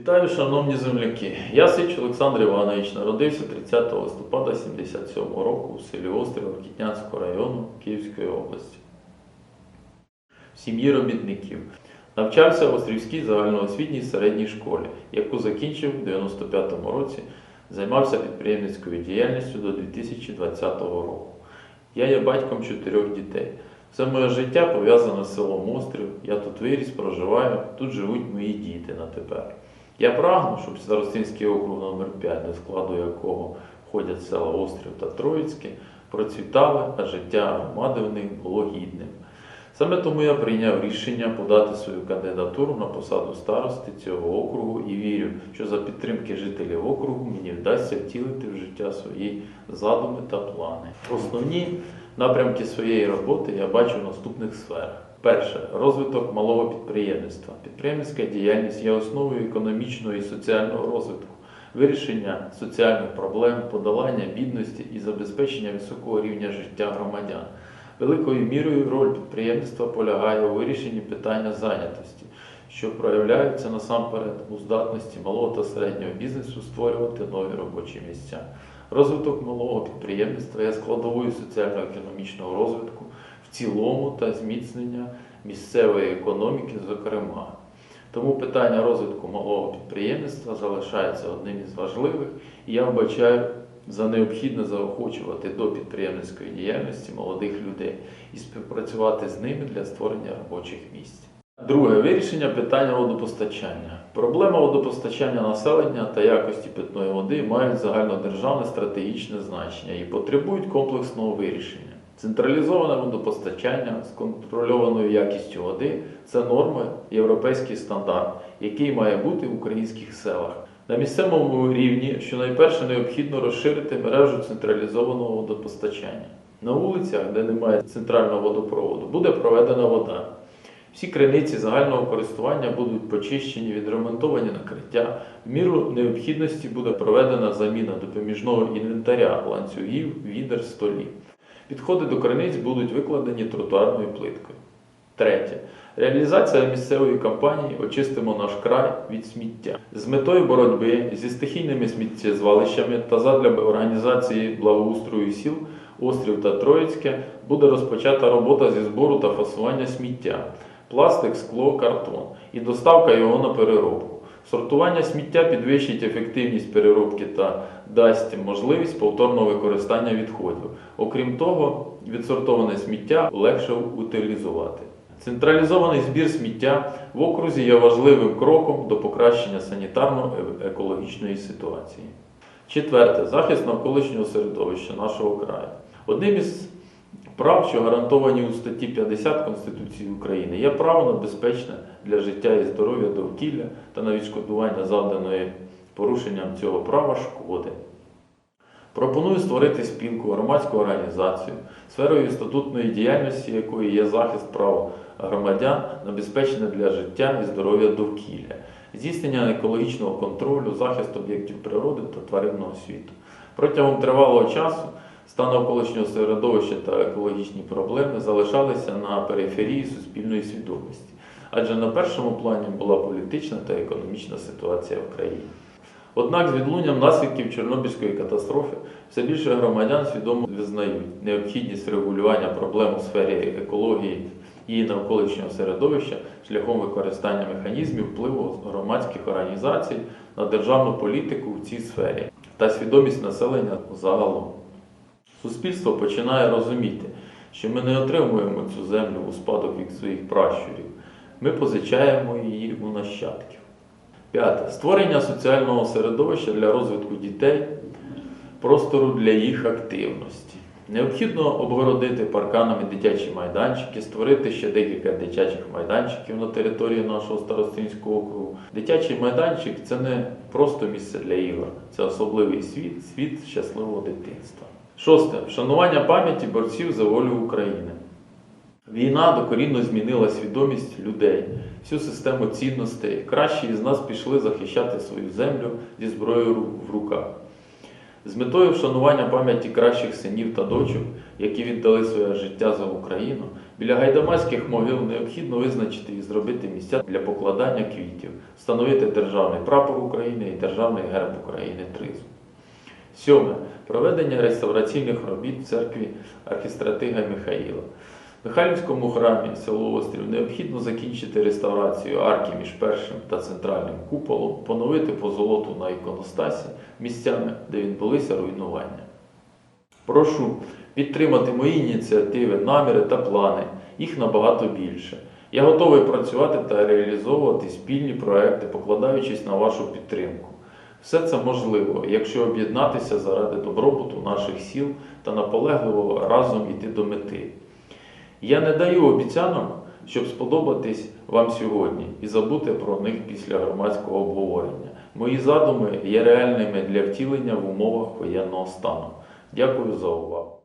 Вітаю, шановні земляки! Я Сич Олександр Іванович народився 30 листопада 77 року в селі Острів Рокітнянського району Київської області. В сім'ї робітників. Навчався в Острівській загальноосвітній середній школі, яку закінчив у 95-му році, займався підприємницькою діяльністю до 2020 року. Я є батьком чотирьох дітей. Все моє життя пов'язане з селом Острів. Я тут виріс, проживаю, тут живуть мої діти на тепер. Я прагну, щоб Старостинський округ номер 5 до складу якого входять села Острів та Троїцьке, процвітали, а життя громади в них було гідним. Саме тому я прийняв рішення подати свою кандидатуру на посаду старости цього округу і вірю, що за підтримки жителів округу мені вдасться втілити в життя свої задуми та плани. Основні напрямки своєї роботи я бачу в наступних сферах. Перше розвиток малого підприємництва. Підприємницька діяльність є основою економічного і соціального розвитку, вирішення соціальних проблем, подолання бідності і забезпечення високого рівня життя громадян. Великою мірою роль підприємництва полягає у вирішенні питання зайнятості, що проявляються насамперед у здатності малого та середнього бізнесу створювати нові робочі місця. Розвиток малого підприємництва є складовою соціально-економічного розвитку цілому та зміцнення місцевої економіки, зокрема. Тому питання розвитку малого підприємництва залишається одним із важливих, і я вбачаю за необхідне заохочувати до підприємницької діяльності молодих людей і співпрацювати з ними для створення робочих місць. Друге вирішення питання водопостачання. Проблема водопостачання населення та якості питної води мають загальнодержавне стратегічне значення і потребують комплексного вирішення. Централізоване водопостачання з контрольованою якістю води це норма, європейський стандарт, який має бути в українських селах. На місцевому рівні, що найперше необхідно розширити мережу централізованого водопостачання. На вулицях, де немає центрального водопроводу, буде проведена вода. Всі криниці загального користування будуть почищені, відремонтовані накриття. В міру необхідності буде проведена заміна допоміжного інвентаря, ланцюгів, відер, столів. Підходи до криниць будуть викладені тротуарною плиткою. Третє. Реалізація місцевої кампанії Очистимо наш край від сміття з метою боротьби зі стихійними сміттєзвалищами та задля організації благоустрою сіл Острів та Троїцьке буде розпочата робота зі збору та фасування сміття, пластик, скло, картон і доставка його на переробку. Сортування сміття підвищить ефективність переробки та дасть можливість повторного використання відходів. Окрім того, відсортоване сміття легше утилізувати. Централізований збір сміття в окрузі є важливим кроком до покращення санітарно-екологічної ситуації. Четверте захист навколишнього середовища нашого краю. Одним із прав, що гарантовані у статті 50 Конституції України, є право на безпечне для життя і здоров'я довкілля та на відшкодування завданої порушенням цього права шкоди. Пропоную створити спілку, громадську організацію, сферою статутної діяльності якої є захист прав громадян на безпечне для життя і здоров'я довкілля, здійснення екологічного контролю, захист об'єктів природи та тваринного світу. Протягом тривалого часу стан навколишнього середовища та екологічні проблеми залишалися на периферії суспільної свідомості, адже на першому плані була політична та економічна ситуація в країні. Однак з відлунням наслідків Чорнобильської катастрофи все більше громадян свідомо визнають необхідність регулювання проблем у сфері екології і навколишнього середовища шляхом використання механізмів впливу громадських організацій на державну політику в цій сфері та свідомість населення загалом. Суспільство починає розуміти, що ми не отримуємо цю землю у спадок від своїх пращурів, ми позичаємо її у нащадків. П'яте. Створення соціального середовища для розвитку дітей, простору для їх активності. Необхідно обгородити парканами дитячі майданчики, створити ще декілька дитячих майданчиків на території нашого старостинського округу. Дитячий майданчик це не просто місце для ігор, це особливий світ, світ щасливого дитинства. Шосте. Вшанування пам'яті борців за волю України. Війна докорінно змінила свідомість людей, всю систему цінностей. Кращі із нас пішли захищати свою землю зі зброєю в руках. З метою вшанування пам'яті кращих синів та дочок які віддали своє життя за Україну, біля гайдамацьких могил необхідно визначити і зробити місця для покладання квітів, встановити державний прапор України і державний герб України тризу. Сьоме. Проведення реставраційних робіт в церкві архістратига Михаїла. В Михайлівському храмі село Острів необхідно закінчити реставрацію арки між першим та центральним куполом, поновити позолоту на іконостасі місцями, де відбулися руйнування. Прошу підтримати мої ініціативи, наміри та плани. Їх набагато більше. Я готовий працювати та реалізовувати спільні проекти, покладаючись на вашу підтримку. Все це можливо, якщо об'єднатися заради добробуту наших сіл та наполегливо разом йти до мети. Я не даю обіцянок, щоб сподобатись вам сьогодні і забути про них після громадського обговорення. Мої задуми є реальними для втілення в умовах воєнного стану. Дякую за увагу.